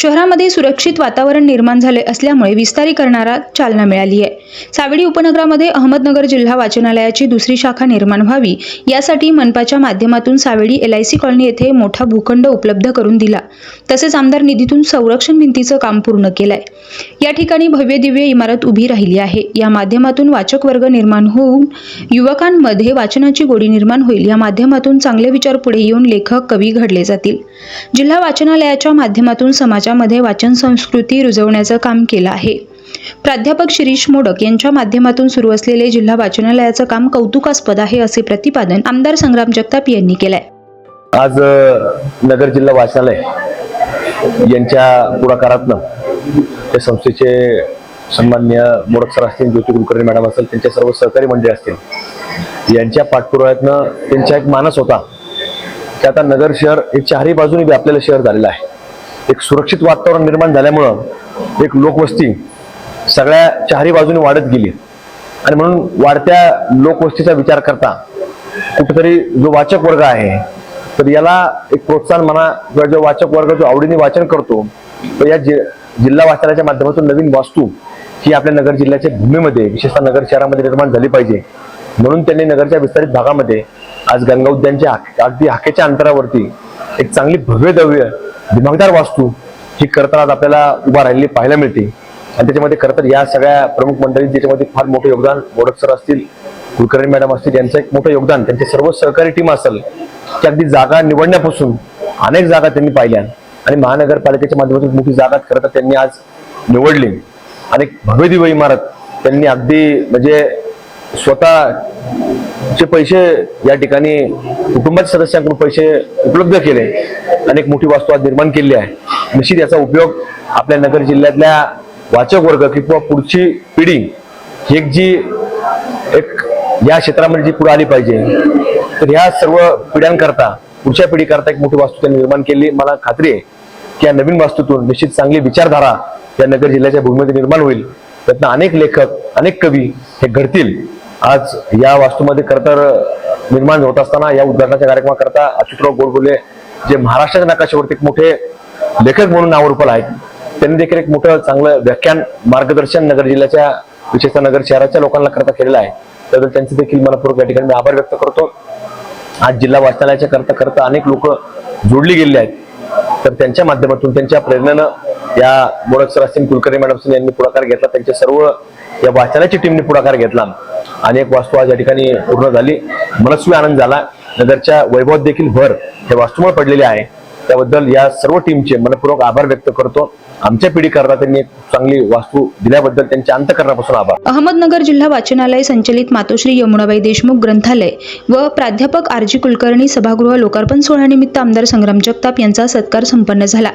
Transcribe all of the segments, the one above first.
शहरामध्ये सुरक्षित वातावरण निर्माण झाले असल्यामुळे विस्तारीकरणाला चालना मिळाली आहे. सावेडी उपनगरामध्ये अहमदनगर जिल्हा वाचनालयाची दुसरी शाखा निर्माण व्हावी यासाठी मनपाच्या माध्यमातून Savedi L I C colony येथे मोठा भूखंड उपलब्ध करून दिला. तसेच आमदार निधीतून संरक्षण भिंतीचं काम पूर्ण केलंय. या ठिकाणी भव्य दिव्य इमारत उभी राहिली आहे. या माध्यमातून वाचक वर्ग निर्माण होऊन युवकांमध्ये वाचनाची गोडी निर्माण होईल. या माध्यमातून चांगले विचार पुढे येऊन लेखक कवी घडले जातील. जिल्हा वाचनालयाच्या माध्यमातून समाजामध्ये वाचन वाचन संस्कृती रुजवण्याचं काम केलं आहे. प्राध्यापक शिरीष मोडक यांच्या माध्यमातून सुरू असलेले जिल्हा वाचनालयाचं काम कौतुकास्पद आहे असे प्रतिपादन आमदार संग्राम जगताप यांनी केलंय. आज नगर जिल्हा वाचनालय यांच्या पुढाकारातनं त्या संस्थेचे सन्मान्य मोडक सर असतील ज्योती कुलकर्णी मॅडम असेल त्यांचे सर्व सहकारी मंडळी असतील यांच्या पाठपुराव्यातनं त्यांचा एक मानस होता की आता नगर शहर हे चारही बाजूने व्यापलेलं शहर झालेलं आहे. एक सुरक्षित वातावरण निर्माण झाल्यामुळं एक लोकवस्ती सगळ्या चारही बाजूने वाढत गेली. आणि म्हणून वाढत्या लोकवस्तीचा विचार करता कुठेतरी जो वाचक वर्ग आहे तर याला एक प्रोत्साहन म्हणा किंवा जो वाचक वर्ग जो आवडीने वाचन करतो तर या जि- जिल्हा वाचनाच्या माध्यमातून नवीन वास्तू ही आपल्या नगर जिल्ह्याच्या भूमीमध्ये विशेषतः नगर शहरामध्ये निर्माण झाली पाहिजे. म्हणून त्यांनी नगरच्या विस्तारित भागामध्ये आज गंगा उद्यानच्या हाक- अगदी हाकेच्या अंतरावरती एक चांगली भव्य दव्य दिमागदार वास्तू ही करताना आज आपल्याला उभा राहिलेली पाहायला मिळते. आणि त्याच्यामध्ये खरं तर या सगळ्या प्रमुख मंडळी ज्याच्यामध्ये फार मोठं योगदान मोडक सर असतील कुलकर्णी मॅडम असतील यांचं एक मोठं योगदान त्यांचे सर्व सहकारी टीम असेल की अगदी जागा निवडण्यापासून अनेक जागा त्यांनी पाहिल्या. आणि महानगरपालिकेच्या माध्यमातून मोठी जागा खरं तर त्यांनी आज निवडली. आणि भव्य दिव्य इमारत त्यांनी अगदी म्हणजे स्वतःचे पैसे या ठिकाणी कुटुंबाच्या सदस्यांकडून पैसे उपलब्ध केले. अनेक मोठी वास्तू आज निर्माण केली आहे. निश्चित याचा उपयोग आपल्या नगर जिल्ह्यातल्या वाचक वर्ग किंवा पुढची पिढी एक जी एक या क्षेत्रामध्ये जी पुढे आली पाहिजे. तर ह्या सर्व पिढ्यांकरता पुढच्या पिढीकरता एक मोठी वास्तू त्यांनी निर्माण केली. मला खात्री आहे की या नवीन वास्तूतून निश्चित चांगली विचारधारा या नगर जिल्ह्याच्या भूमीमध्ये निर्माण होईल. त्यातनं अनेक लेखक अनेक कवी हे घडतील. आज या वास्तूमध्ये खरं तर निर्माण होत असताना या उद्घाटनाच्या कार्यक्रमाकरता अच्युतराव गोडबोले जे महाराष्ट्राच्या नकाशावरती एक मोठे लेखक म्हणून नावरूपल आहेत त्यांनी देखील एक मोठं चांगलं व्याख्यान मार्गदर्शन नगर जिल्ह्याच्या विशेषतः नगर शहराच्या लोकांना करता केलेलं आहे. त्याबद्दल त्यांचे देखील मनपूर्वक या ठिकाणी मी आभार व्यक्त करतो. आज जिल्हा वाचनालयाच्या करता करता अनेक लोक जोडली गेलेली आहेत. तर त्यांच्या माध्यमातून त्यांच्या प्रेरणेनं या मोडक सर असतील कुलकर्णी मॅडम यांनी पुढाकार घेतला. त्यांच्या सर्व या वाचनालयाची टीमने पुढाकार घेतला. अनेक वास्तू आज या ठिकाणी पूर्ण झाली. मनस्वी आनंद झाला. नगरच्या वैभवात देखील भर हे वास्तूमुळे पडलेले आहे. त्याबद्दल या सर्व टीमचे मनपूर्वक आभार व्यक्त करतो. आमच्या पिढीकरता त्यांनी चांगली वास्तू दिल्याबद्दल त्यांच्या अंतकरणापासून आभार. अहमदनगर जिल्हा वाचनालय संचलित मातोश्री यमुनाबाई देशमुख ग्रंथालय व प्राध्यापक आर जी कुलकर्णी सभागृह लोकार्पण सोहळ्यानिमित्त आमदार संग्राम जगताप यांचा सत्कार संपन्न झाला.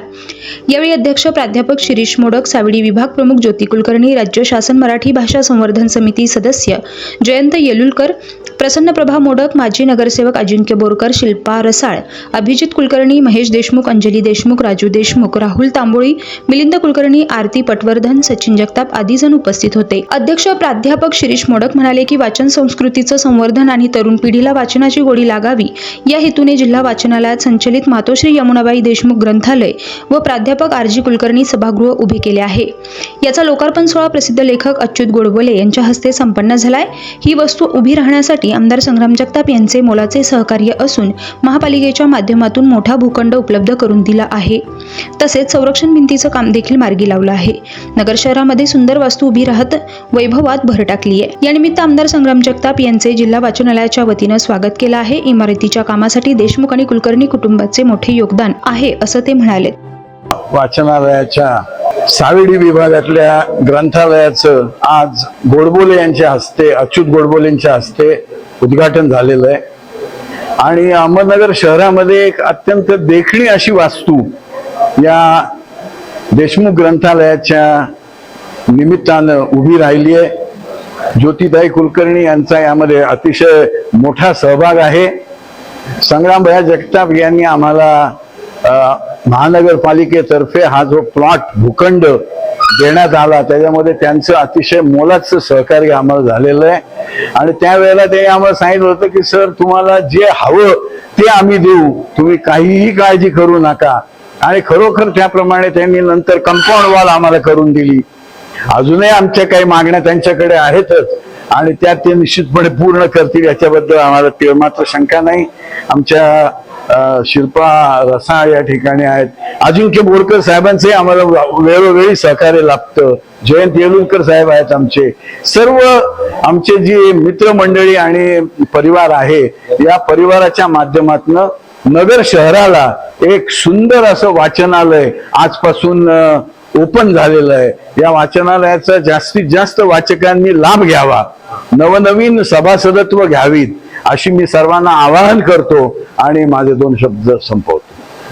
यावेळी अध्यक्ष प्राध्यापक शिरीष मोडक सावडी विभाग प्रमुख ज्योती कुलकर्णी राज्य शासन मराठी भाषा संवर्धन समिती सदस्य जयंत येलुलकर प्रसन्न प्रभा मोडक माजी नगरसेवक अजिंक्य बोरकर शिल्पा रसाळ अभिजित कुलकर्णी महेश देशमुख अंजली देशमुख राजू देशमुख राहुल तांबोळी मिलिंद कुलकर्णी आरती पटवर्धन सचिन जगताप आदी जण उपस्थित होते. अध्यक्ष प्राध्यापक शिरीष मोडक म्हणाले की वाचन संस्कृतीचं संवर्धन आणि तरुण पिढीला वाचनाची गोडी लागावी. या हेतूने जिल्हा वाचनालयात संचलित मातोश्री यमुनाबाई देशमुख ग्रंथालय व प्राध्यापक आर जी कुलकर्णी सभागृह उभे केले आहे. याचा लोकार्पण सोहळा प्रसिद्ध लेखक अच्युत गोडबोले यांच्या हस्ते संपन्न झालाय. ही वस्तू उभी राहण्यासाठी आमदार संग्राम जगताप यांचे मोलाचे सहकार्य असून महापालिकेच्या माध्यमातून मोठा भूखंड उपलब्ध करून दिला आहे. तसेच संरक्षण भिंतीचं काम देखील मार्गी लावलं आहे. नगर शहरामध्ये सुंदर वास्तू उभी राहत वैभवात भर टाकली आहे. यानिमित्त आमदार संग्राम जगताप यांचे जिल्हा वाचनालयाच्या वतीनं स्वागत केलं आहे. इमारतीच्या कामासाठी देशमुख आणि कुलकर्णी कुटुंबाचे मोठे योगदान आहे असं ते म्हणाले. वाचनालयाच्या सावेडी विभागातल्या ग्रंथालयाचं आज गोडबोले यांच्या हस्ते अच्युत गोडबोलेंच्या हस्ते उद्घाटन झालेलं आहे. आणि अहमदनगर शहरामध्ये एक अत्यंत देखणी अशी वास्तू या देशमुख ग्रंथालयाच्या निमित्तानं उभी राहिली आहे. ज्योतिताई कुलकर्णी यांचा यामध्ये अतिशय मोठा सहभाग आहे. संग्रामभया जगताप यांनी आम्हाला महानगरपालिकेतर्फे हा जो प्लॉट भूखंड देण्यात आला त्याच्यामध्ये त्यांचं अतिशय मोलाचं सहकार्य आम्हाला झालेलं आहे. आणि त्यावेळेला ते आम्हाला सांगितलं होतं की सर तुम्हाला जे हवं ते आम्ही देऊ. तुम्ही काहीही काळजी करू नका. आणि खरोखर त्याप्रमाणे त्यांनी नंतर कंपाऊंड वॉल आम्हाला करून दिली. अजूनही आमच्या काही मागण्या त्यांच्याकडे आहेतच. आणि त्या ते निश्चितपणे पूर्ण करतील याच्याबद्दल आम्हाला ते मात्र शंका नाही. आमच्या शिल्पा रसा या ठिकाणी आहेत. अजिंक्य बोरकर साहेबांचे आम्हाला वेळोवेळी सहकार्य लाभतं. जयंत येलुलकर साहेब आहेत आमचे. सर्व आमचे जी मित्रमंडळी आणि परिवार आहे या परिवाराच्या माध्यमातून नगर शहराला एक सुंदर असं वाचनालय आजपासून ओपन झालेलं आहे. या वाचनालयाचा जास्तीत जास्त वाचकांनी लाभ घ्यावा. नवनवीन सभासदत्व घ्यावीत. अशी मी सर्वांना आवाहन करतो आणि माझे दोन शब्द संपवतो.